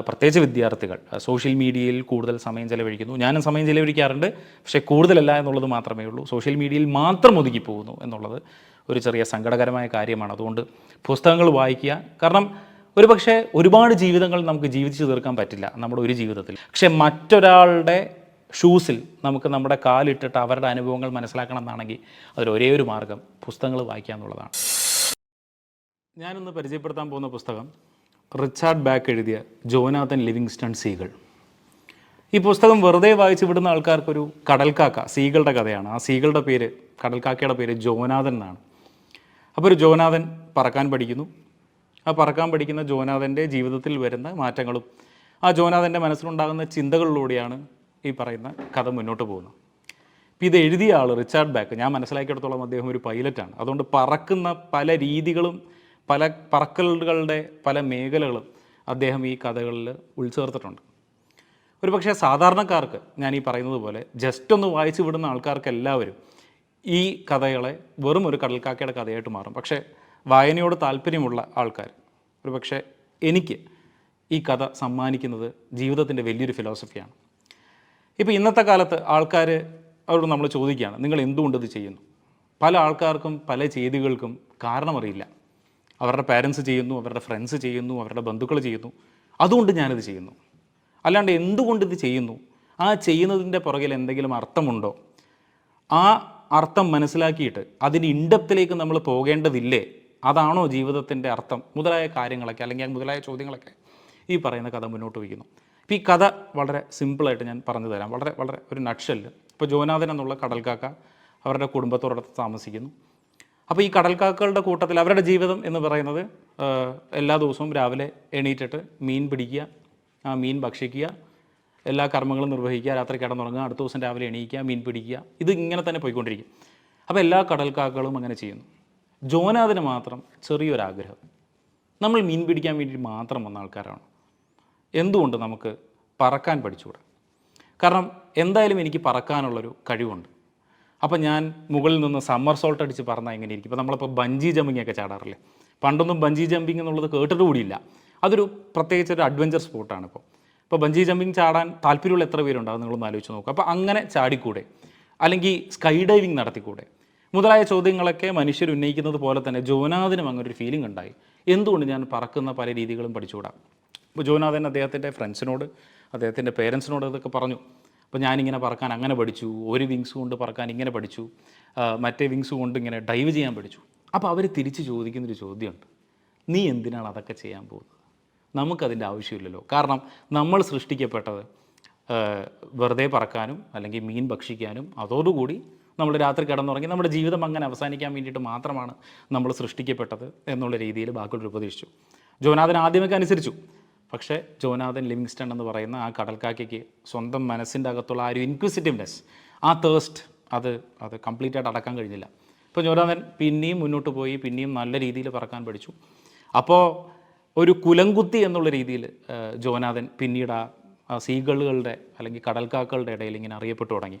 പ്രത്യേകിച്ച് വിദ്യാർത്ഥികൾ. സോഷ്യൽ മീഡിയയിൽ കൂടുതൽ സമയം ചെലവഴിക്കുന്നു. ഞാനും സമയം ചെലവഴിക്കാറുണ്ട്. പക്ഷേ കൂടുതലല്ല എന്നുള്ളത് മാത്രമേ ഉള്ളൂ. സോഷ്യൽ മീഡിയയിൽ മാത്രം ഒതുങ്ങി പോകുന്നു എന്നുള്ളത് ഒരു ചെറിയ സങ്കടകരമായ കാര്യമാണ്. അതുകൊണ്ട് പുസ്തകങ്ങൾ വായിക്കുക. കാരണം ഒരു പക്ഷേ ഒരുപാട് ജീവിതങ്ങൾ നമുക്ക് ജീവിച്ചു തീർക്കാൻ പറ്റില്ല നമ്മുടെ ഒരു ജീവിതത്തിൽ. പക്ഷേ മറ്റൊരാളുടെ ഷൂസിൽ നമുക്ക് നമ്മുടെ കാലിട്ടിട്ട് അവരുടെ അനുഭവങ്ങൾ മനസ്സിലാക്കണം എന്നാണെങ്കിൽ അതിൽ ഒരു മാർഗം പുസ്തകങ്ങൾ വായിക്കുക എന്നുള്ളതാണ്. ഞാനിന്ന് പരിചയപ്പെടുത്താൻ പോകുന്ന പുസ്തകം റിച്ചാർഡ് ബാക്ക് എഴുതിയ ജോനാഥൻ ലിവിങ്സ്റ്റൺ സീകൾ ഈ പുസ്തകം വെറുതെ വായിച്ച് വിടുന്ന ആൾക്കാർക്കൊരു കടൽക്കാക്ക സീകളുടെ കഥയാണ്. ആ സീകളുടെ പേര് കടൽക്കാക്കയുടെ പേര് ജോനാഥൻ എന്നാണ്. അപ്പോൾ ഒരു ജോനാഥൻ പറക്കാൻ പഠിക്കുന്നു. ആ പറക്കാൻ പഠിക്കുന്ന ജോനാഥന്റെ ജീവിതത്തിൽ വരുന്ന മാറ്റങ്ങളും ആ ജോനാഥന്റെ മനസ്സിലുണ്ടാകുന്ന ചിന്തകളിലൂടെയാണ് ഈ പറയുന്ന കഥ മുന്നോട്ട് പോകുന്നത്. ഇപ്പം ഇത് എഴുതിയ ആൾ റിച്ചാർഡ് ബാക്ക്. ഞാൻ മനസ്സിലാക്കിയിടത്തോളം അദ്ദേഹം ഒരു പൈലറ്റാണ്. അതുകൊണ്ട് പറക്കുന്ന പല രീതികളും പല പറക്കലുകളുടെ പല മേഖലകളും അദ്ദേഹം ഈ കഥകളിൽ ഉൾച്ചേർത്തിട്ടുണ്ട്. ഒരു പക്ഷേ സാധാരണക്കാർക്ക് ഞാൻ ഈ പറയുന്നത് പോലെ ജസ്റ്റ് ഒന്ന് വായിച്ചു വിടുന്ന ആൾക്കാർക്ക് എല്ലാവരും ഈ കഥകളെ വെറും ഒരു കടൽക്കാക്കയുടെ കഥയായിട്ട് മാറും. പക്ഷേ വായനയോട് താല്പര്യമുള്ള ആൾക്കാർ ഒരു പക്ഷേ എനിക്ക് ഈ കഥ സമ്മാനിക്കുന്നത് ജീവിതത്തിന്റെ വലിയൊരു ഫിലോസഫിയാണ് ഇപ്പോൾ ഇന്നത്തെ കാലത്ത് ആൾക്കാർ അവരോട് നമ്മൾ ചോദിക്കുകയാണ് നിങ്ങൾ എന്തുകൊണ്ട് ഇത് ചെയ്യുന്നു? പല ആൾക്കാർക്കും പല ചെയ്തികൾക്കും കാരണമറിയില്ല. അവരുടെ പാരൻസ് ചെയ്യുന്നു അവരുടെ ഫ്രണ്ട്സ് ചെയ്യുന്നു അവരുടെ ബന്ധുക്കൾ ചെയ്യുന്നു. അതുകൊണ്ട് ഞാനിത് ചെയ്യുന്നു. അല്ലാണ്ട് എന്തുകൊണ്ട് ഇത് ചെയ്യുന്നു? ആ ചെയ്യുന്നതിന്റെ പുറകിൽ എന്തെങ്കിലും അർത്ഥമുണ്ടോ? ആ അർത്ഥം മനസ്സിലാക്കിയിട്ട് അതിന് ഇൻഡപ്തിലേക്ക് നമ്മൾ പോകേണ്ടതില്ലേ? അതാണോ ജീവിതത്തിന്റെ അർത്ഥം? മുതലായ കാര്യങ്ങളൊക്കെ അല്ലെങ്കിൽ മുതലായ ചോദ്യങ്ങളൊക്കെ ഈ പറയുന്ന കഥ മുന്നോട്ട് വയ്ക്കുന്നു. ഇപ്പോൾ ഈ കഥ വളരെ സിമ്പിളായിട്ട് ഞാൻ പറഞ്ഞു തരാം. വളരെ വളരെ ഒരു നക്ഷൽ ഇപ്പോൾ ജോനാഥൻ എന്നുള്ള കടൽക്കാക്ക അവരുടെ കുടുംബത്തോടൊത്ത് താമസിക്കുന്നു. അപ്പോൾ ഈ കടൽക്കാക്കകളുടെ കൂട്ടത്തിൽ അവരുടെ ജീവിതം എന്ന് പറയുന്നത് എല്ലാ ദിവസവും രാവിലെ എണീറ്റിട്ട് മീൻ പിടിക്കുക ആ മീൻ ഭക്ഷിക്കുക എല്ലാ കർമ്മങ്ങളും നിർവഹിക്കുക രാത്രി കിടന്നുറങ്ങുക അടുത്ത ദിവസം രാവിലെ എണീക്കുക മീൻ പിടിക്കുക ഇത് ഇങ്ങനെ തന്നെ പോയിക്കൊണ്ടിരിക്കും. അപ്പോൾ എല്ലാ കടൽക്കാക്കളും അങ്ങനെ ചെയ്യുന്നു. ജോനാഥിന് മാത്രം ചെറിയൊരാഗ്രഹം. നമ്മൾ മീൻ പിടിക്കാൻ വേണ്ടി മാത്രം വന്ന ആൾക്കാരാണ്. എന്തുകൊണ്ട് നമുക്ക് പറക്കാൻ പഠിച്ചുകൂടാ? കാരണം എന്തായാലും എനിക്ക് പറക്കാനുള്ളൊരു കഴിവുണ്ട്. അപ്പം ഞാൻ മുകളിൽ നിന്ന് സമ്മർ സോൾട്ട് അടിച്ച് പറഞ്ഞാൽ എങ്ങനെ ഇരിക്കും? ഇപ്പോൾ നമ്മളിപ്പോൾ ബഞ്ചി ജമ്പിങ് ഒക്കെ ചാടാറില്ലേ? പണ്ടൊന്നും ബഞ്ചി ജമ്പിങ് എന്നുള്ളത് കേട്ടിട്ട് കൂടിയില്ല. അതൊരു പ്രത്യേകിച്ച് ഒരു അഡ്വഞ്ചർ സ്പോർട്ടാണ് ഇപ്പോൾ ഇപ്പോൾ ബഞ്ചി ജമ്പിങ് ചാടാൻ താല്പര്യമുള്ള എത്ര പേരുണ്ടാവും നിങ്ങളൊന്ന് ആലോചിച്ച് നോക്കുക അപ്പോൾ അങ്ങനെ ചാടിക്കൂടെ? അല്ലെങ്കിൽ സ്കൈ ഡൈവിങ് നടത്തിക്കൂടെ? മുതലായ ചോദ്യങ്ങളൊക്കെ മനുഷ്യർ ഉന്നയിക്കുന്നത് പോലെ തന്നെ ജോനാഥിനും അങ്ങനെ ഒരു ഫീലിംഗ് ഉണ്ടായി. എന്തുകൊണ്ട് ഞാൻ പറക്കുന്ന പല രീതികളും പഠിച്ചുകൂടാം? അപ്പോൾ ജോനാഥൻ അദ്ദേഹത്തിന്റെ ഫ്രണ്ട്സിനോട് അദ്ദേഹത്തിന്റെ പേരൻസിനോട് ഇതൊക്കെ പറഞ്ഞു. അപ്പോൾ ഞാനിങ്ങനെ പറക്കാൻ അങ്ങനെ പഠിച്ചു ഒരു വിങ്സ് കൊണ്ട് പറക്കാൻ ഇങ്ങനെ പഠിച്ചു മറ്റേ വിങ്സ് കൊണ്ട് ഇങ്ങനെ ഡൈവ് ചെയ്യാൻ പഠിച്ചു. അപ്പോൾ അവർ തിരിച്ച് ചോദിക്കുന്നൊരു ചോദ്യമുണ്ട്. നീ എന്തിനാണ് അതൊക്കെ ചെയ്യാൻ പോകുന്നത്? നമുക്കതിന്റെ ആവശ്യമില്ലല്ലോ. കാരണം നമ്മൾ സൃഷ്ടിക്കപ്പെട്ടത് വെറുതെ പറക്കാനും അല്ലെങ്കിൽ മീൻ ഭക്ഷിക്കാനും അതോടുകൂടി നമ്മൾ രാത്രി കിടന്നുറങ്ങി നമ്മുടെ ജീവിതം അങ്ങനെ അവസാനിക്കാൻ വേണ്ടിയിട്ട് മാത്രമാണ് നമ്മൾ സൃഷ്ടിക്കപ്പെട്ടത് എന്നുള്ള രീതിയിൽ ബാക്കിയുള്ളവർ ഉപദേശിച്ചു. ജോനാഥൻ ആദ്യമൊക്കെ അനുസരിച്ചു. പക്ഷേ ജോനാഥൻ ലിവിങ്സ്റ്റൺ എന്ന് പറയുന്ന ആ കടൽക്കാക്കയ്ക്ക് സ്വന്തം മനസ്സിന്റെ അകത്തുള്ള ആ ഒരു ഇൻക്വിസിറ്റീവ്നെസ് ആ തേഴ്സ്റ്റ് അത് അത് കംപ്ലീറ്റ് ആയിട്ട് അടക്കാൻ കഴിഞ്ഞില്ല. ഇപ്പോൾ ജോനാഥൻ പിന്നെയും മുന്നോട്ട് പോയി പിന്നെയും നല്ല രീതിയിൽ പറക്കാൻ പഠിച്ചു. അപ്പോൾ ഒരു കുലങ്കുത്തി എന്നുള്ള രീതിയിൽ ജോനാഥൻ പിന്നീട് ആ സീഗളുകളുടെ അല്ലെങ്കിൽ കടൽക്കാക്കളുടെ ഇടയിൽ ഇങ്ങനെ അറിയപ്പെട്ടു തുടങ്ങി.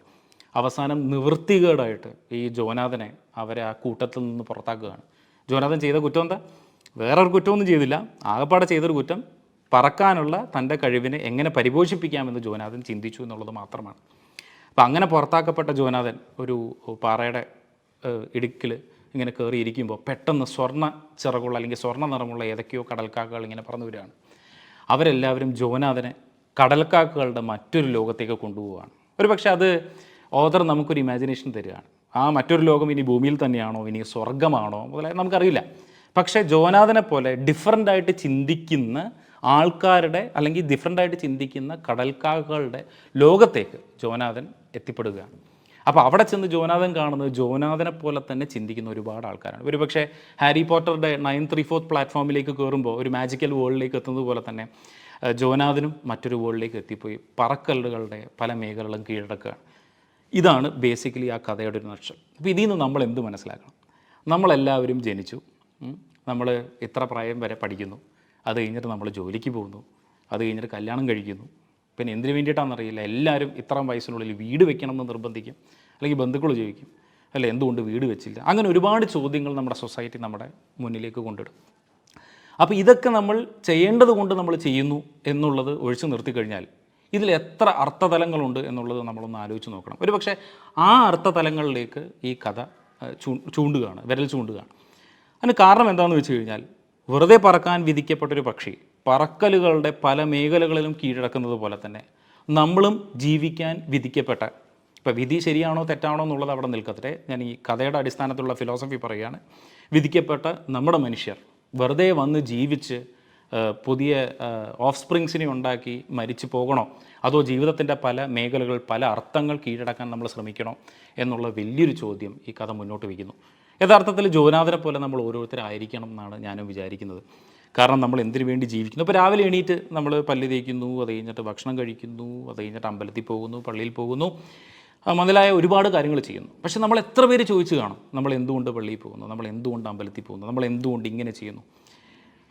അവസാനം നിവൃത്തികേടായിട്ട് ഈ ജോനാഥനെ അവരെ ആ കൂട്ടത്തിൽ നിന്ന് പുറത്താക്കുകയാണ്. ജോനാഥൻ ചെയ്ത കുറ്റം എന്താ? വേറൊരു കുറ്റമൊന്നും ചെയ്തില്ല. ആകപ്പാടെ ചെയ്തൊരു കുറ്റം പറക്കാനുള്ള തന്റെ കഴിവിനെ എങ്ങനെ പരിപോഷിപ്പിക്കാമെന്ന് ജോനാഥൻ ചിന്തിച്ചു എന്നുള്ളത് മാത്രമാണ്. അപ്പം അങ്ങനെ പുറത്താക്കപ്പെട്ട ജോനാഥൻ ഒരു പാറയുടെ ഇടുക്കിൽ ഇങ്ങനെ കയറിയിരിക്കുമ്പോൾ പെട്ടെന്ന് സ്വർണ ചിറകുള്ള അല്ലെങ്കിൽ സ്വർണ നിറമുള്ള ഏതൊക്കെയോ കടൽക്കാക്കകൾ ഇങ്ങനെ പറന്നു വരികയാണ്. അവരെല്ലാവരും ജോനാഥനെ കടൽക്കാക്കകളുടെ മറ്റൊരു ലോകത്തേക്ക് കൊണ്ടുപോവുകയാണ്. ഒരു പക്ഷേ അത് ഓദർ നമുക്കൊരു ഇമാജിനേഷൻ തരികയാണ്. ആ മറ്റൊരു ലോകം ഇനി ഭൂമിയിൽ തന്നെയാണോ? ഇനി സ്വർഗമാണോ മുതലായ നമുക്കറിയില്ല. പക്ഷേ ജോനാഥനെ പോലെ ഡിഫറന്റ് ആയിട്ട് ചിന്തിക്കുന്ന ആൾക്കാരുടെ അല്ലെങ്കിൽ ആയിട്ട് ചിന്തിക്കുന്ന കടൽക്കാകളുടെ ലോകത്തേക്ക് ജോനാഥൻ എത്തിപ്പെടുകയാണ്. അപ്പോൾ അവിടെ ചെന്ന് ജോനാഥൻ കാണുന്നത് ജോനാഥനെ പോലെ തന്നെ ചിന്തിക്കുന്ന ഒരുപാട് ആൾക്കാരാണ്. ഒരു പക്ഷേ ഹാരി പോട്ടറുടെ നയൻ ത്രീ ഫോർത്ത് പ്ലാറ്റ്ഫോമിലേക്ക് കയറുമ്പോൾ ഒരു മാജിക്കൽ വേൾഡിലേക്ക് എത്തുന്നത് പോലെ തന്നെ ജോനാഥനും മറ്റൊരു വേൾഡിലേക്ക് എത്തിപ്പോയി. പറക്കലുകളുടെ പല മേഖലകളും കീഴടക്കുകയാണ്. ഇതാണ് ബേസിക്കലി ആ കഥയുടെ ഒരു നക്ഷം. അപ്പോൾ ഇതിൽ നിന്ന് നമ്മൾ എന്ത് മനസ്സിലാക്കണം? നമ്മളെല്ലാവരും ജനിച്ചു. നമ്മൾ ഇത്ര പ്രായം വരെ പഠിക്കുന്നു? അത് കഴിഞ്ഞിട്ട് നമ്മൾ ജോലിക്ക് പോകുന്നു. അത് കഴിഞ്ഞിട്ട് കല്യാണം കഴിക്കുന്നു. പിന്നെ എന്തിനു വേണ്ടിയിട്ടാണെന്നറിയില്ല. എല്ലാവരും ഇത്രയും വയസ്സിനുള്ളിൽ വീട് വെക്കണമെന്ന് നിർബന്ധിക്കും. അല്ലെങ്കിൽ ബന്ധുക്കൾ ചോദിക്കും. അല്ല എന്തുകൊണ്ട് വീട് വെച്ചില്ല? അങ്ങനെ ഒരുപാട് ചോദ്യങ്ങൾ നമ്മുടെ സൊസൈറ്റി നമ്മുടെ മുന്നിലേക്ക് കൊണ്ടിടും അപ്പോൾ ഇതൊക്കെ നമ്മൾ ചെയ്യേണ്ടത് കൊണ്ട് നമ്മൾ ചെയ്യുന്നു എന്നുള്ളത് ഒഴിച്ചു നിർത്തിക്കഴിഞ്ഞാൽ ഇതിൽ എത്ര അർത്ഥതലങ്ങളുണ്ട് എന്നുള്ളത് നമ്മളൊന്ന് ആലോചിച്ച് നോക്കണം. ഒരു പക്ഷേ ആ അർത്ഥതലങ്ങളിലേക്ക് ഈ കഥ ചൂ ചൂണ്ടുകയാണ് വിരൽ ചൂണ്ടുകയാണ്. അതിന് കാരണം എന്താണെന്ന് വെച്ച് കഴിഞ്ഞാൽ വെറുതെ പറക്കാൻ വിധിക്കപ്പെട്ടൊരു പക്ഷി പറക്കലുകളുടെ പല മേഖലകളിലും കീഴടക്കുന്നത് പോലെ തന്നെ നമ്മളും ജീവിക്കാൻ വിധിക്കപ്പെട്ട ഇപ്പോൾ വിധി ശരിയാണോ തെറ്റാണോ എന്നുള്ളത് അവിടെ നിൽക്കട്ടെ ഞാൻ ഈ കഥയുടെ അടിസ്ഥാനത്തിലുള്ള ഫിലോസഫി പറയുകയാണ്. വിധിക്കപ്പെട്ട നമ്മുടെ മനുഷ്യർ വെറുതെ വന്ന് ജീവിച്ച് പുതിയ ഓഫ് സ്പ്രിങ്സിനെ ഉണ്ടാക്കി മരിച്ചു പോകണോ? അതോ ജീവിതത്തിന്റെ പല മേഖലകൾ പല അർത്ഥങ്ങൾ കീഴടക്കാൻ നമ്മൾ ശ്രമിക്കണോ? എന്നുള്ള വലിയൊരു ചോദ്യം ഈ കഥ മുന്നോട്ട് വയ്ക്കുന്നു. യഥാർത്ഥത്തിൽ ജോനാഥനെ പോലെ നമ്മൾ ഓരോരുത്തരായിരിക്കണം എന്നാണ് ഞാനും വിചാരിക്കുന്നത്. കാരണം നമ്മൾ എന്തിനു വേണ്ടി ജീവിക്കുന്നു? ഇപ്പോൾ രാവിലെ എണീറ്റ് നമ്മൾ പല്ല് തേക്കുന്നു അത് കഴിഞ്ഞിട്ട് ഭക്ഷണം കഴിക്കുന്നു അത് കഴിഞ്ഞിട്ട് അമ്പലത്തിൽ പോകുന്നു പള്ളിയിൽ പോകുന്നു. മുതലായ ഒരുപാട് കാര്യങ്ങൾ ചെയ്യുന്നു. പക്ഷെ നമ്മൾ എത്ര പേര് ചോദിച്ചു കാണും? നമ്മൾ എന്തുകൊണ്ട് പള്ളിയിൽ പോകുന്നു? നമ്മൾ എന്തുകൊണ്ട് അമ്പലത്തിൽ പോകുന്നു? നമ്മൾ എന്തുകൊണ്ട് ഇങ്ങനെ ചെയ്യുന്നു?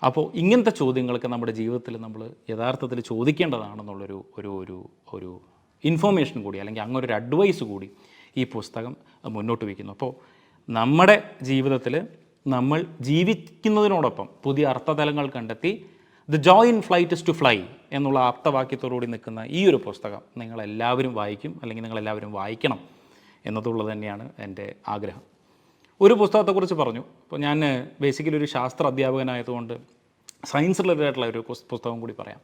അപ്പോൾ ഇങ്ങനത്തെ ചോദ്യങ്ങളൊക്കെ നമ്മുടെ ജീവിതത്തിൽ നമ്മൾ യഥാർത്ഥത്തിൽ ചോദിക്കേണ്ടതാണെന്നുള്ളൊരു ഒരു ഒരു ഒരു ഇൻഫോർമേഷൻ കൂടി അല്ലെങ്കിൽ അങ്ങനൊരു അഡ്വൈസ് കൂടി ഈ പുസ്തകം മുന്നോട്ട് വയ്ക്കുന്നു. അപ്പോൾ നമ്മുടെ ജീവിതത്തിൽ നമ്മൾ ജീവിക്കുന്നതിനോടൊപ്പം പുതിയ അർത്ഥതലങ്ങൾ കണ്ടെത്തി the joy in flight is to fly എന്നുള്ള ആപ്തവാക്യത്തോടുകൂടി നിൽക്കുന്ന ഈ ഒരു പുസ്തകം നിങ്ങളെല്ലാവരും വായിക്കും അല്ലെങ്കിൽ നിങ്ങളെല്ലാവരും വായിക്കണം എന്നതുള്ളത് തന്നെയാണ് എന്റെ ആഗ്രഹം. ഒരു പുസ്തകത്തെക്കുറിച്ച് പറഞ്ഞു. അപ്പോൾ ഞാൻ ബേസിക്കലി ഒരു ശാസ്ത്ര അധ്യാപകനായതുകൊണ്ട് സയൻസ് റിലേറ്റഡ് ആയിട്ടുള്ള ഒരു പുസ്- പുസ്തകം കൂടി പറയാം.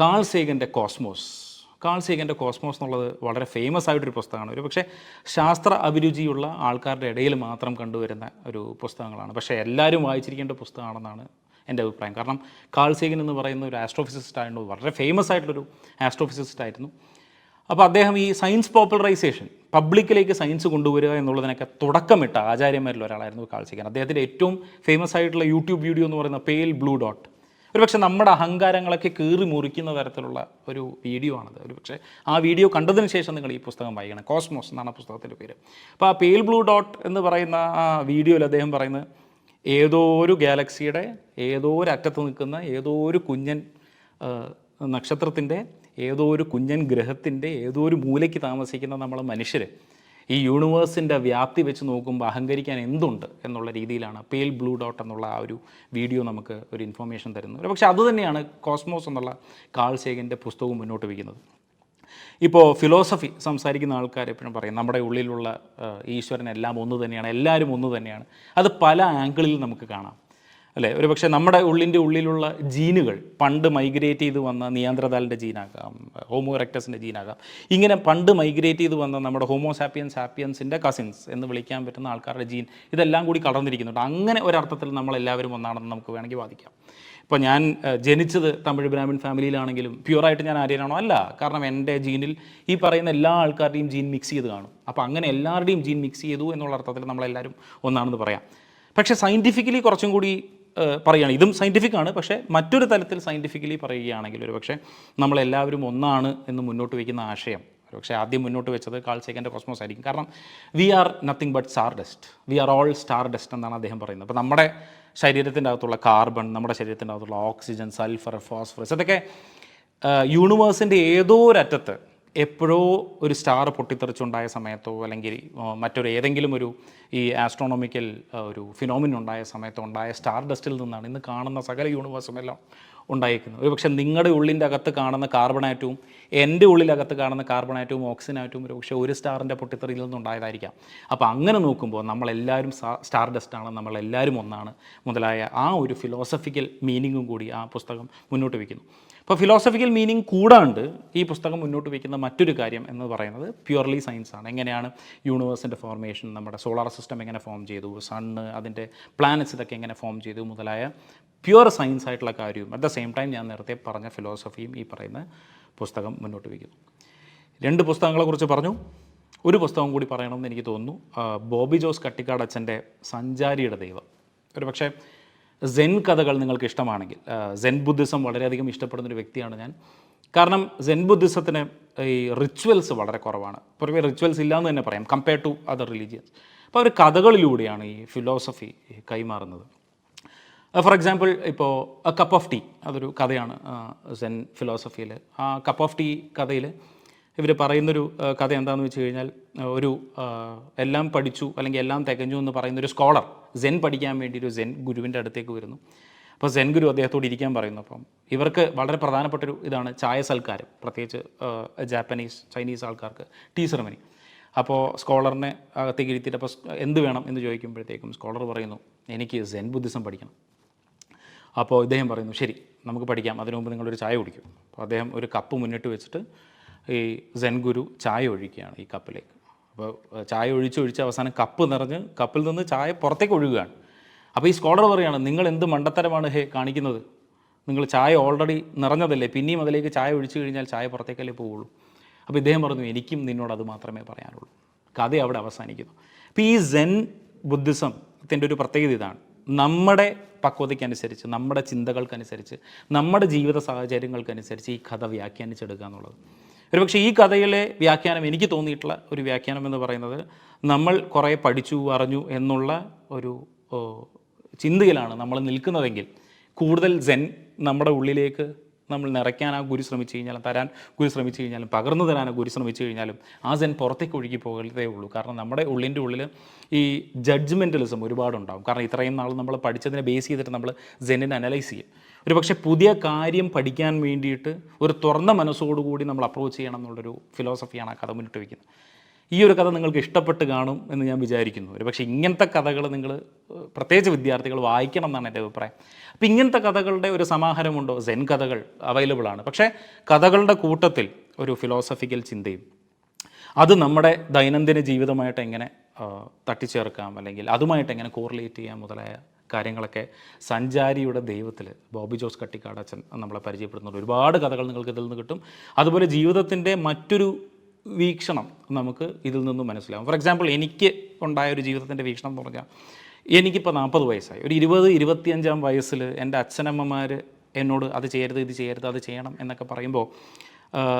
കാൾ സേഗന്റെ കോസ്മോസ്. കാൾ സേഗന്റെ കോസ്മോസ് എന്നുള്ളത് വളരെ ഫേമസ് ആയിട്ടൊരു പുസ്തകമാണ്. ഒരു പക്ഷേ ശാസ്ത്ര അഭിരുചിയുള്ള ആൾക്കാരുടെ ഇടയിൽ മാത്രം കണ്ടുവരുന്ന ഒരു പുസ്തകങ്ങളാണ്. പക്ഷേ എല്ലാവരും വായിച്ചിരിക്കേണ്ട പുസ്തകമാണെന്നാണ് എന്റെ അഭിപ്രായം. കാരണം കാൾ സേഗൻ എന്ന് പറയുന്ന ഒരു ആസ്ട്രോഫിസിസ്റ്റ് ആയിരുന്നു. വളരെ ഫേമസ് ആയിട്ടുള്ളൊരു ആസ്ട്രോഫിസിസ്റ്റ് ആയിരുന്നു. അപ്പോൾ അദ്ദേഹം ഈ സയൻസ് പോപ്പുലറൈസേഷൻ പബ്ലിക്കിലേക്ക് സയൻസ് കൊണ്ടുവരിക എന്നുള്ളതിനൊക്കെ തുടക്കമിട്ട ആചാര്യന്മാരിൽ ഒരാളായിരുന്നു കാൾ സീഗൻ. അദ്ദേഹത്തിന്റെ ഏറ്റവും ഫേമസ് ആയിട്ടുള്ള യൂട്യൂബ് വീഡിയോ എന്ന് പറയുന്ന പേൽ ബ്ലൂ ഡോട്ട്. ഒരു പക്ഷേ നമ്മുടെ അഹങ്കാരങ്ങളൊക്കെ കീറി മുറിക്കുന്ന തരത്തിലുള്ള ഒരു വീഡിയോ ആണത്. ഒരു പക്ഷേ ആ വീഡിയോ കണ്ടതിന് ശേഷം നിങ്ങൾ ഈ പുസ്തകം വായിക്കണം. കോസ്മോസ് എന്നാണ് പുസ്തകത്തിന്റെ പേര്. അപ്പോൾ ആ പേൽ ബ്ലൂ ഡോട്ട് എന്ന് പറയുന്ന ആ വീഡിയോയിൽ അദ്ദേഹം പറയുന്നത് ഏതോ ഒരു ഗാലക്സിയുടെ ഏതോ ഒരു അറ്റത്ത് നിൽക്കുന്ന ഏതോ ഒരു കുഞ്ഞൻ നക്ഷത്രത്തിന്റെ ഏതോ ഒരു കുഞ്ഞൻ ഗ്രഹത്തിന്റെ ഏതോ ഒരു മൂലയ്ക്ക് താമസിക്കുന്ന നമ്മൾ മനുഷ്യർ ഈ യൂണിവേഴ്സിന്റെ വ്യാപ്തി വെച്ച് നോക്കുമ്പോൾ അഹങ്കരിക്കാൻ എന്തുണ്ട് എന്നുള്ള രീതിയിലാണ് പേൽ ബ്ലൂ ഡോട്ട് എന്നുള്ള ആ ഒരു വീഡിയോ നമുക്ക് ഒരു ഇൻഫർമേഷൻ തരുന്നത്. പക്ഷേ അതുതന്നെയാണ് കോസ്മോസ് എന്നുള്ള കാൾ സേഗന്റെ പുസ്തകവും മുന്നോട്ട് വയ്ക്കുന്നത്. ഇപ്പോൾ ഫിലോസഫി സംസാരിക്കുന്ന ആൾക്കാർ എപ്പോഴും പറയും നമ്മുടെ ഉള്ളിലുള്ള ഈശ്വരൻ എല്ലാം ഒന്ന് തന്നെയാണ് എല്ലാവരും ഒന്ന് തന്നെയാണ്. അത് പല ആംഗിളിൽ നമുക്ക് കാണാം. അല്ലേ? ഒരു പക്ഷേ നമ്മുടെ ഉള്ളിന്റെ ഉള്ളിലുള്ള ജീനുകൾ പണ്ട് മൈഗ്രേറ്റ് ചെയ്ത് വന്ന നിയന്ത്രതാലിന്റെ ജീനാകാം ഹോമോ എറക്ടസിന്റെ ജീനാകാം. ഇങ്ങനെ പണ്ട് മൈഗ്രേറ്റ് ചെയ്ത് വന്ന നമ്മുടെ ഹോമോസാപ്പിയൻസ് സാപ്പിയൻസ് കസിൻസ് എന്ന് വിളിക്കാൻ പറ്റുന്ന ആൾക്കാരുടെ ജീൻ ഇതെല്ലാം കൂടി കടന്നിരിക്കുന്നുണ്ട്. അങ്ങനെ ഒരർത്ഥത്തിൽ നമ്മളെല്ലാവരും ഒന്നാണെന്ന് നമുക്ക് വേണമെങ്കിൽ വാദിക്കാം. ഇപ്പോൾ ഞാൻ ജനിച്ചത് തമിഴ് ബ്രാഹ്മിൺ ഫാമിലിയിലാണെങ്കിലും പ്യുവറായിട്ട് ഞാൻ ആര്യനാണോ? അല്ല. കാരണം എന്റെ ജീനിൽ ഈ പറയുന്ന എല്ലാ ആൾക്കാരുടെയും ജീൻ മിക്സ് ചെയ്ത് കാണും. അപ്പോൾ അങ്ങനെ എല്ലാവരുടെയും ജീൻ മിക്സ് ചെയ്തു എന്നുള്ള അർത്ഥത്തിൽ നമ്മളെല്ലാവരും ഒന്നാണെന്ന് പറയാം. പക്ഷേ സയന്റിഫിക്കലി കുറച്ചും കൂടി പറയുകയാണ്. ഇതും സയന്റിഫിക് ആണ്. പക്ഷേ മറ്റൊരു തലത്തിൽ സയന്റിഫിക്കലി പറയുകയാണെങ്കിൽ ഒരു പക്ഷേ നമ്മളെല്ലാവരും ഒന്നാണ് എന്ന് മുന്നോട്ട് വയ്ക്കുന്ന ആശയം. പക്ഷേ ആദ്യം മുന്നോട്ട് വെച്ചത് കാൾ സേക്കന്റെ കോസ്മോസ് ആയിരിക്കും. കാരണം we are nothing but star dust we are all star dust എന്നാണ് അദ്ദേഹം പറയുന്നത്. അപ്പോൾ നമ്മുടെ ശരീരത്തിന്റെ അകത്തുള്ള കാർബൺ നമ്മുടെ ശരീരത്തിന്റെ അകത്തുള്ള ഓക്സിജൻ സൾഫർ ഫോസ്ഫറസ് ഇതൊക്കെ യൂണിവേഴ്സിന്റെ ഏതോ ഒരറ്റത്ത് എപ്പോഴോ ഒരു സ്റ്റാർ പൊട്ടിത്തെറിച്ചുണ്ടായ സമയത്തോ അല്ലെങ്കിൽ മറ്റൊരു ഏതെങ്കിലും ഒരു ഈ ആസ്ട്രോണോമിക്കൽ ഒരു ഫിനോമിൻ ഉണ്ടായ സമയത്തോ ഉണ്ടായ സ്റ്റാർ ഡസ്റ്റിൽ നിന്നാണ് ഇന്ന് കാണുന്ന സകല യൂണിവേഴ്സും എല്ലാം ഉണ്ടായിരിക്കുന്നത്. ഒരു പക്ഷേ നിങ്ങളുടെ ഉള്ളിന്റെ അകത്ത് കാണുന്ന കാർബൺ ആറ്റവും എന്റെ ഉള്ളിലകത്ത് കാണുന്ന കാർബൺ ആറ്റവും ഓക്സിജൻ ആറ്റവും ഒരു പക്ഷേ ഒരു സ്റ്റാറിന്റെ പൊട്ടിത്തെറിയിൽ നിന്നുണ്ടായതായിരിക്കാം. അപ്പോൾ അങ്ങനെ നോക്കുമ്പോൾ നമ്മളെല്ലാവരും സ്റ്റാർ ഡസ്റ്റാണ് നമ്മളെല്ലാവരും ഒന്നാണ്. മുതലായ ആ ഒരു ഫിലോസഫിക്കൽ മീനിങ്ങും കൂടി ആ പുസ്തകം മുന്നോട്ട് വയ്ക്കുന്നു. അപ്പോൾ ഫിലോസഫിക്കൽ മീനിങ് കൂടാണ്ട് ഈ പുസ്തകം മുന്നോട്ട് വയ്ക്കുന്ന മറ്റൊരു കാര്യം എന്ന് പറയുന്നത് പ്യുവർലി സയൻസ് ആണ്. എങ്ങനെയാണ് യൂണിവേഴ്സിന്റെ ഫോർമേഷൻ നമ്മുടെ സോളാർ സിസ്റ്റം എങ്ങനെ ഫോം ചെയ്തു സണ്ണ് അതിന്റെ പ്ലാനറ്റ്സ് ഇതൊക്കെ എങ്ങനെ ഫോം ചെയ്തു മുതലായ പ്യുവർ സയൻസ് ആയിട്ടുള്ള കാര്യവും അറ്റ് ദ സെയിം ടൈം ഞാൻ നേരത്തെ പറഞ്ഞ ഫിലോസഫിയും ഈ പറയുന്ന പുസ്തകം മുന്നോട്ട് വയ്ക്കുന്നു രണ്ട് പുസ്തകങ്ങളെക്കുറിച്ച് പറഞ്ഞു. ഒരു പുസ്തകം കൂടി പറയണമെന്ന് എനിക്ക് തോന്നുന്നു. ബോബി ജോസ് കട്ടിക്കാട് അച്ഛന്റെ സഞ്ചാരിയുടെ ദൈവം. ഒരു പക്ഷേ സെൻ കഥകൾ നിങ്ങൾക്ക് ഇഷ്ടമാണെങ്കിൽ സെൻ ബുദ്ധിസം വളരെയധികം ഇഷ്ടപ്പെടുന്ന ഒരു വ്യക്തിയാണ് ഞാൻ. കാരണം സെൻ ബുദ്ധിസത്തിന് ഈ റിച്വൽസ് വളരെ കുറവാണ്. പൊതുവെ റിച്വൽസ് ഇല്ലയെന്ന് തന്നെ പറയാം കമ്പയർ ടു അതർ റിലീജിയൻസ് അപ്പോൾ അവർ കഥകളിലൂടെയാണ് ഈ ഫിലോസഫി കൈമാറുന്നത്. ഫോർ എക്സാമ്പിൾ ഇപ്പോൾ കപ്പ് ഓഫ് ടീ അതൊരു കഥയാണ് സെൻ ഫിലോസഫിയിൽ ആ കപ്പ് ഓഫ് ടീ കഥയിൽ ഇവർ പറയുന്നൊരു കഥ എന്താണെന്ന് വെച്ച് കഴിഞ്ഞാൽ ഒരു എല്ലാം പഠിച്ചു അല്ലെങ്കിൽ എല്ലാം തികഞ്ഞു എന്ന് പറയുന്ന ഒരു സ്കോളർ സെൻ പഠിക്കാൻ വേണ്ടി ഒരു സെൻ ഗുരുവിന്റെ അടുത്തേക്ക് വരുന്നു. അപ്പോൾ സെൻ ഗുരു അദ്ദേഹത്തോട് ഇരിക്കാൻ പറയുന്നു. അപ്പം ഇവർക്ക് വളരെ പ്രധാനപ്പെട്ടൊരു ഇതാണ് ചായ സൽക്കാരം പ്രത്യേകിച്ച് ജാപ്പനീസ് ചൈനീസ് ആൾക്കാർക്ക് ടീ സെറമണി അപ്പോൾ സ്കോളറിനെ അകത്തേക്ക് ഇരുത്തിയിട്ട് അപ്പോൾ എന്ത് വേണം എന്ന് ചോദിക്കുമ്പോഴത്തേക്കും സ്കോളർ പറയുന്നു എനിക്ക് സെൻ ബുദ്ധിസം പഠിക്കണം. അപ്പോൾ ഇദ്ദേഹം പറയുന്നു ശരി നമുക്ക് പഠിക്കാം. അതിനു മുമ്പ് നിങ്ങളൊരു ചായ കുടിക്കും. അപ്പോൾ അദ്ദേഹം ഒരു കപ്പ് മുന്നിട്ട് വെച്ചിട്ട് ഈ സെൻ ഗുരു ചായ ഒഴിക്കുകയാണ് ഈ കപ്പിലേക്ക്. അപ്പോൾ ചായ ഒഴിച്ച് ഒഴിച്ച് അവസാനം കപ്പ് നിറഞ്ഞ് കപ്പിൽ നിന്ന് ചായ പുറത്തേക്ക് ഒഴുകുകയാണ്. അപ്പോൾ ഈ സ്കോളർ പറയുകയാണ് നിങ്ങൾ എന്ത് മണ്ടത്തരമാണ് ഹേ കാണിക്കുന്നത്? നിങ്ങൾ ചായ ഓൾറെഡി നിറഞ്ഞതല്ലേ? പിന്നെയും അതിലേക്ക് ചായ ഒഴിച്ചു കഴിഞ്ഞാൽ ചായ പുറത്തേക്കല്ലേ പോവുള്ളൂ? അപ്പോൾ ഇദ്ദേഹം പറഞ്ഞു എനിക്കും നിന്നോട് അത് മാത്രമേ പറയാനുള്ളൂ. കഥ അവിടെ അവസാനിക്കുന്നു. അപ്പോൾ ഈ സെൻ ബുദ്ധിസത്തിന്റെ ഒരു പ്രത്യേകത ഇതാണ്. നമ്മുടെ പക്വതയ്ക്കനുസരിച്ച് നമ്മുടെ ചിന്തകൾക്കനുസരിച്ച് നമ്മുടെ ജീവിത സാഹചര്യങ്ങൾക്കനുസരിച്ച് ഈ കഥ വ്യാഖ്യാനിച്ചെടുക്കുക എന്നുള്ളത്. ഒരുപക്ഷെ ഈ കഥയിലെ വ്യാഖ്യാനം എനിക്ക് തോന്നിയിട്ടുള്ള ഒരു വ്യാഖ്യാനം എന്ന് പറയുന്നത് നമ്മൾ കുറേ പഠിച്ചു അറിഞ്ഞു എന്നുള്ള ഒരു ചിന്തയിലാണ് നമ്മൾ നിൽക്കുന്നതെങ്കിൽ കൂടുതൽ ജെൻ നമ്മുടെ ഉള്ളിലേക്ക് നമ്മൾ നിറയ്ക്കാൻ ആ ഗുരു ശ്രമിച്ചു കഴിഞ്ഞാലും തരാൻ ഗുരു ശ്രമിച്ചു കഴിഞ്ഞാലും പകർന്നു തരാൻ ഗുരു ശ്രമിച്ചു കഴിഞ്ഞാലും ആ സെൻ പുറത്തേക്ക് ഒഴുകി പോകലേ ഉള്ളൂ. കാരണം നമ്മുടെ ഉള്ളിന്റെ ഉള്ളിൽ ഈ ജഡ്ജ്മെന്റലിസം ഒരുപാടുണ്ടാകും കാരണം ഇത്രയും നാൾ നമ്മൾ പഠിച്ചതിനെ ബേസ് ചെയ്തിട്ട് നമ്മൾ സെന്നിനെ അനലൈസ് ചെയ്യും. ഒരു പക്ഷേ പുതിയ കാര്യം പഠിക്കാൻ വേണ്ടിയിട്ട് ഒരു തുറന്ന മനസ്സോടുകൂടി നമ്മൾ അപ്രോച്ച് ചെയ്യണം എന്നുള്ളൊരു ഫിലോസഫിയാണ് ആ കഥ മുന്നിട്ട് വയ്ക്കുന്നത് ഈ ഒരു കഥ നിങ്ങൾക്ക് ഇഷ്ടപ്പെട്ട് കാണും എന്ന് ഞാൻ വിചാരിക്കുന്നു. ഒരു പക്ഷേ ഇങ്ങനത്തെ കഥകൾ നിങ്ങൾ പ്രത്യേകിച്ച് വിദ്യാർത്ഥികൾ വായിക്കണം എന്നാണ് എന്റെ അഭിപ്രായം. അപ്പോൾ ഇങ്ങനത്തെ കഥകളുടെ ഒരു സമാഹാരമുണ്ടോ? സെൻ കഥകൾ അവൈലബിൾ ആണ്. പക്ഷേ കഥകളുടെ കൂട്ടത്തിൽ ഒരു ഫിലോസഫിക്കൽ ചിന്തയും അത് നമ്മുടെ ദൈനംദിന ജീവിതമായിട്ട് എങ്ങനെ തട്ടിച്ചേർക്കാം അല്ലെങ്കിൽ അതുമായിട്ട് എങ്ങനെ കോറിലേറ്റ് ചെയ്യാം മുതലായ കാര്യങ്ങളൊക്കെ സഞ്ചാരിയുടെ ദൈവത്തിൽ ബോബി ജോസ് കട്ടിക്കാടച്ചൻ നമ്മളെ പരിചയപ്പെടുന്നുണ്ട് ഒരുപാട് കഥകൾ നിങ്ങൾക്ക് ഇതിൽ നിന്ന് കിട്ടും. അതുപോലെ ജീവിതത്തിന്റെ മറ്റൊരു വീക്ഷണം നമുക്ക് ഇതിൽ നിന്നും മനസ്സിലാവും. ഫോർ എക്സാമ്പിൾ എനിക്ക് ഉണ്ടായ ഒരു ജീവിതത്തിന്റെ വീക്ഷണം എന്ന് പറഞ്ഞാൽ എനിക്കിപ്പോൾ നാൽപ്പത് വയസ്സായി. ഒരു ഇരുപത് ഇരുപത്തിയഞ്ചാം വയസ്സിൽ എന്റെ അച്ഛനമ്മമാർ എന്നോട് അത് ചെയ്യരുത് ഇത് ചെയ്യരുത് അത് ചെയ്യണം എന്നൊക്കെ പറയുമ്പോൾ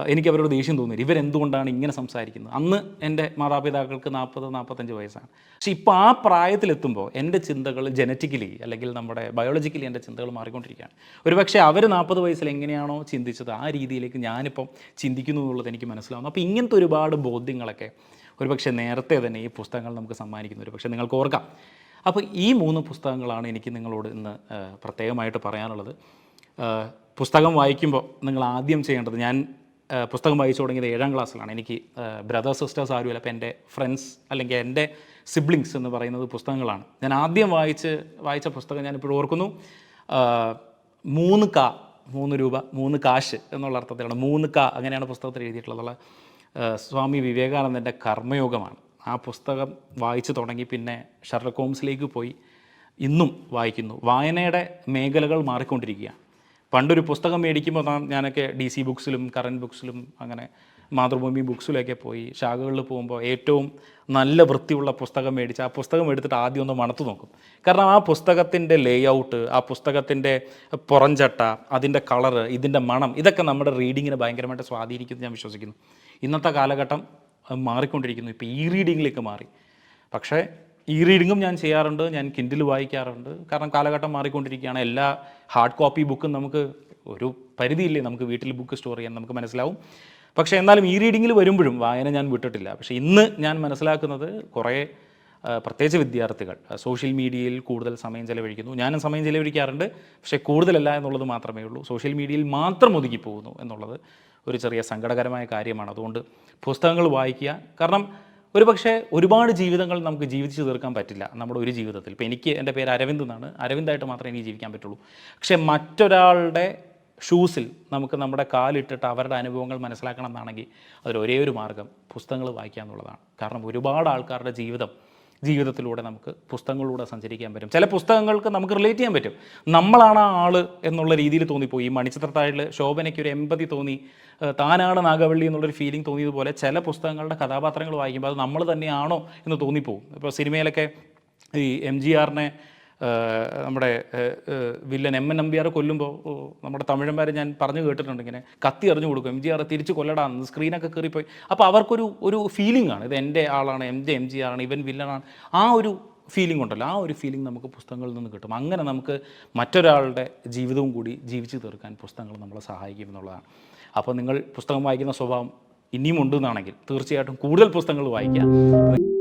എനിക്ക് അവരോട് ദേഷ്യം തോന്നി ഇവരെന്തുകൊണ്ടാണ് ഇങ്ങനെ സംസാരിക്കുന്നത്? അന്ന് എന്റെ മാതാപിതാക്കൾക്ക് നാൽപ്പത് നാൽപ്പത്തഞ്ച് വയസ്സാണ്. പക്ഷേ ഇപ്പോൾ ആ പ്രായത്തിലെത്തുമ്പോൾ എന്റെ ചിന്തകൾ ജനറ്റിക്കലി അല്ലെങ്കിൽ നമ്മുടെ ബയോളജിക്കലി എന്റെ ചിന്തകൾ മാറിക്കൊണ്ടിരിക്കുകയാണ്. ഒരുപക്ഷെ അവർ നാൽപ്പത് വയസ്സിൽ എങ്ങനെയാണോ ചിന്തിച്ചത് ആ രീതിയിലേക്ക് ഞാനിപ്പം ചിന്തിക്കുന്നു എന്നുള്ളത് എനിക്ക് മനസ്സിലാവുന്നു. അപ്പോൾ ഇങ്ങനത്തെ ഒരുപാട് ബോധ്യങ്ങളൊക്കെ ഒരുപക്ഷെ നേരത്തെ തന്നെ ഈ പുസ്തകങ്ങൾ നമുക്ക് സമ്മാനിക്കുന്നു. ഒരുപക്ഷെ നിങ്ങൾക്ക് ഓർക്കാം. അപ്പോൾ ഈ മൂന്ന് പുസ്തകങ്ങളാണ് എനിക്ക് നിങ്ങളോട് ഇന്ന് പ്രത്യേകമായിട്ട് പറയാനുള്ളത്. പുസ്തകം വായിക്കുമ്പോൾ നിങ്ങൾ ആദ്യം ചെയ്യേണ്ടത് ഞാൻ പുസ്തകം വായിച്ചു തുടങ്ങിയത് ഏഴാം ക്ലാസ്സിലാണ്. എനിക്ക് ബ്രദേഴ്സ് സിസ്റ്റേഴ്സ് ആരുമില്ല അപ്പോൾ എന്റെ ഫ്രണ്ട്സ് അല്ലെങ്കിൽ എന്റെ സിബ്ലിങ്സ് എന്ന് പറയുന്നത് പുസ്തകങ്ങളാണ്. ഞാൻ ആദ്യം വായിച്ച് വായിച്ച പുസ്തകം ഞാനിപ്പോഴും ഓർക്കുന്നു. മൂന്ന് ക മൂന്ന് രൂപ മൂന്ന് കാശ് എന്നുള്ള അർത്ഥത്തിലാണ്. മൂന്ന് ക അങ്ങനെയാണ് പുസ്തകത്തിൽ എഴുതിയിട്ടുള്ളത്. സ്വാമി വിവേകാനന്ദന്റെ കർമ്മയോഗമാണ്. ആ പുസ്തകം വായിച്ചു തുടങ്ങി പിന്നെ ഷെർലക് ഹോംസിലേക്ക് പോയി ഇന്നും വായിക്കുന്നു. വായനയുടെ മേഖലകൾ മാറിക്കൊണ്ടിരിക്കുകയാണ്. പണ്ടൊരു പുസ്തകം മേടിക്കുമ്പോൾ ഞാനൊക്കെ ഡി സി ബുക്സിലും കറന്റ് ബുക്സിലും അങ്ങനെ മാതൃഭൂമി ബുക്സിലൊക്കെ പോയി ശാഖകളിൽ പോകുമ്പോൾ ഏറ്റവും നല്ല വൃത്തിയുള്ള പുസ്തകം മേടിച്ച് ആ പുസ്തകം എടുത്തിട്ട് ആദ്യം ഒന്ന് മണത്ത് നോക്കും. കാരണം ആ പുസ്തകത്തിന്റെ ലേഔട്ട് ആ പുസ്തകത്തിന്റെ പുറംചട്ട അതിന്റെ കളറ് ഇതിന്റെ മണം ഇതൊക്കെ നമ്മുടെ റീഡിങ്ങിനെ ഭയങ്കരമായിട്ട് സ്വാധീനിക്കുന്നു ഞാൻ വിശ്വസിക്കുന്നു. ഇന്നത്തെ കാലഘട്ടം മാറിക്കൊണ്ടിരിക്കുന്നു. ഇപ്പോൾ ഈ റീഡിങ്ങിലേക്ക് മാറി. പക്ഷേ ഈ റീഡിങ്ങും ഞാൻ ചെയ്യാറുണ്ട് ഞാൻ കിൻഡിൽ വായിക്കാറുണ്ട്. കാരണം കാലഘട്ടം മാറിക്കൊണ്ടിരിക്കുകയാണ്. എല്ലാ ഹാർഡ് കോപ്പി ബുക്കും നമുക്ക് ഒരു പരിധിയില്ലേ നമുക്ക് വീട്ടിൽ ബുക്ക് സ്റ്റോർ ചെയ്യാൻ നമുക്ക് മനസ്സിലാവും. പക്ഷെ എന്നാലും ഈ റീഡിങ്ങിൽ വരുമ്പോഴും വായന ഞാൻ വിട്ടിട്ടില്ല. പക്ഷേ ഇന്ന് ഞാൻ മനസ്സിലാക്കുന്നത് കുറേ പ്രത്യേകിച്ച് വിദ്യാർത്ഥികൾ സോഷ്യൽ മീഡിയയിൽ കൂടുതൽ സമയം ചെലവഴിക്കുന്നു. ഞാനും സമയം ചെലവഴിക്കാറുണ്ട്. പക്ഷേ കൂടുതലല്ല എന്നുള്ളത് മാത്രമേ ഉള്ളൂ. സോഷ്യൽ മീഡിയയിൽ മാത്രം ഒതുങ്ങി പോകുന്നു എന്നുള്ളത് ഒരു ചെറിയ സങ്കടകരമായ കാര്യമാണ്. അതുകൊണ്ട് പുസ്തകങ്ങൾ വായിക്കുക. കാരണം ഒരു പക്ഷേ ഒരുപാട് ജീവിതങ്ങൾ നമുക്ക് ജീവിച്ചു തീർക്കാൻ പറ്റില്ല നമ്മുടെ ഒരു ജീവിതത്തിൽ. ഇപ്പോൾ എനിക്ക് എന്റെ പേര് അരവിന്ദ് എന്നാണ്. അരവിന്ദായിട്ട് മാത്രമേ എനിക്ക് ജീവിക്കാൻ പറ്റുള്ളൂ. പക്ഷേ മറ്റൊരാളുടെ ഷൂസിൽ നമുക്ക് നമ്മുടെ കാലിട്ടിട്ട് അവരുടെ അനുഭവങ്ങൾ മനസ്സിലാക്കണം എന്നാണെങ്കിൽ അതിൽ ഒരേ ഒരു മാർഗം പുസ്തകങ്ങൾ വായിക്കുക എന്നുള്ളതാണ്. കാരണം ഒരുപാട് ആൾക്കാരുടെ ജീവിതം ജീവിതത്തിലൂടെ നമുക്ക് പുസ്തകങ്ങളിലൂടെ സഞ്ചരിക്കാൻ പറ്റും. ചില പുസ്തകങ്ങൾക്ക് നമുക്ക് റിലേറ്റ് ചെയ്യാൻ പറ്റും. നമ്മളാണ് ആ ആൾ എന്നുള്ള രീതിയിൽ തോന്നിപ്പോയി. ഈ മണിച്ചിത്രത്താഴിൽ ശോഭനയ്ക്ക് ഒരു എമ്പതി തോന്നി. താനാണ് നാഗവള്ളി എന്നുള്ളൊരു ഫീലിംഗ് തോന്നിയതുപോലെ ചില പുസ്തകങ്ങളുടെ കഥാപാത്രങ്ങൾ വായിക്കുമ്പോൾ അത് നമ്മൾ തന്നെയാണോ എന്ന് തോന്നിപ്പോവും. ഇപ്പോൾ സിനിമയിലൊക്കെ ഈ എം ജി ആറിനെ നമ്മുടെ വില്ലൻ എം എൻ നമ്പ്യാർ കൊല്ലുമ്പോൾ നമ്മുടെ തമിഴന്മാരെ ഞാൻ പറഞ്ഞു കേട്ടിട്ടുണ്ട് ഇങ്ങനെ കത്തി എറിഞ്ഞു കൊടുക്കും. എം ജി ആർ തിരിച്ച് കൊല്ലടാന്ന് സ്ക്രീനൊക്കെ കയറിപ്പോയി അപ്പോൾ അവർക്കൊരു ഒരു ഫീലിംഗ് ആണ്. ഇത് എന്റെ ആളാണ് എം ജെ എം ജി ആറാണ് ഇവൻ വില്ലനാണ്. ആ ഒരു ഫീലിംഗ് ഉണ്ടല്ലോ. ആ ഒരു ഫീലിംഗ് നമുക്ക് പുസ്തകങ്ങളിൽ നിന്ന് കിട്ടും. അങ്ങനെ നമുക്ക് മറ്റൊരാളുടെ ജീവിതവും കൂടി ജീവിച്ചു തീർക്കാൻ പുസ്തകങ്ങൾ നമ്മളെ സഹായിക്കും എന്നുള്ളതാണ്. അപ്പോൾ നിങ്ങൾ പുസ്തകം വായിക്കുന്ന സ്വഭാവം ഇനിയും ഉണ്ടെന്നാണെങ്കിൽ തീർച്ചയായിട്ടും കൂടുതൽ പുസ്തകങ്ങൾ വായിക്കുക.